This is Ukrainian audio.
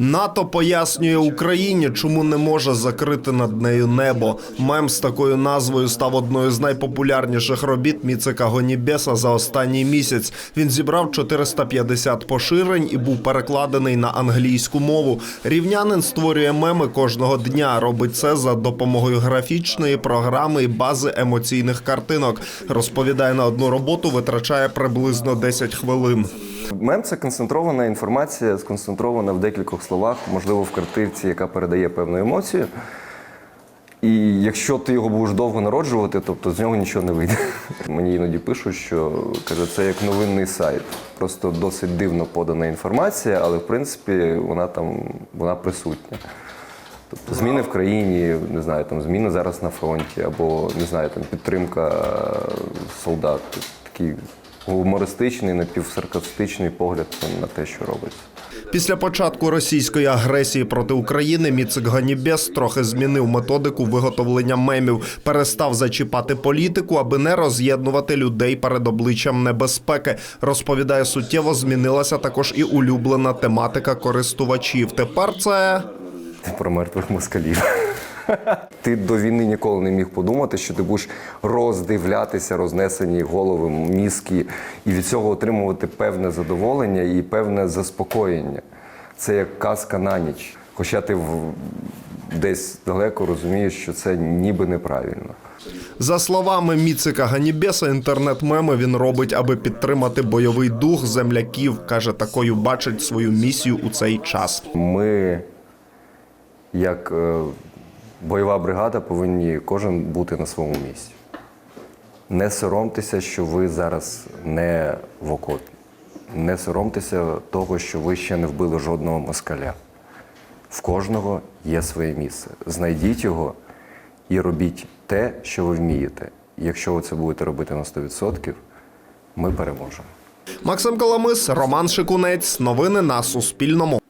НАТО пояснює Україні, чому не може закрити над нею небо. Мем з такою назвою став одною з найпопулярніших робіт Міцика Гонібеса за останній місяць. Він зібрав 450 поширень і був перекладений на англійську мову. Рівнянин створює меми кожного дня. Робить це за допомогою графічної програми і бази емоційних картинок. Розповідає на одну роботу, витрачає приблизно 10 хвилин. Мем це концентрована інформація, сконцентрована в декількох словах, можливо, в картинці, яка передає певну емоцію. І якщо ти його будеш довго народжувати, тобто з нього нічого не вийде. Мені іноді пишуть, що каже, це як новинний сайт. Просто досить дивно подана інформація, але в принципі вона там вона присутня. Тобто зміни в країні, не знаю, там зміни зараз на фронті, або не знаю, там підтримка солдат. Такий гумористичний, напівсаркастичний погляд на те, що робиться. Після початку російської агресії проти України Міцик Ганібес трохи змінив методику виготовлення мемів, перестав зачіпати політику, аби не роз'єднувати людей перед обличчям небезпеки. Розповідає, суттєво змінилася також і улюблена тематика користувачів. Тепер це про мертвих москалів. Ти до війни ніколи не міг подумати, що ти будеш роздивлятися рознесені голови, мізки, і від цього отримувати певне задоволення і певне заспокоєння. Це як казка на ніч. Хоча ти в- десь далеко розумієш, що це ніби неправильно. За словами Міцика Ганібеса, інтернет-меми він робить, аби підтримати бойовий дух земляків. каже, такою бачить свою місію у цей час. Ми, як е, бойова бригада, повинні кожен бути на своєму місці. Не соромтеся, що ви зараз не в окопі. Не соромтеся того, що ви ще не вбили жодного москаля. В кожного є своє місце. Знайдіть його і робіть те, що ви вмієте. Якщо ви це будете робити на 100%, ми переможемо. Максим Коломис, Роман Шикунець. Новини на Суспільному.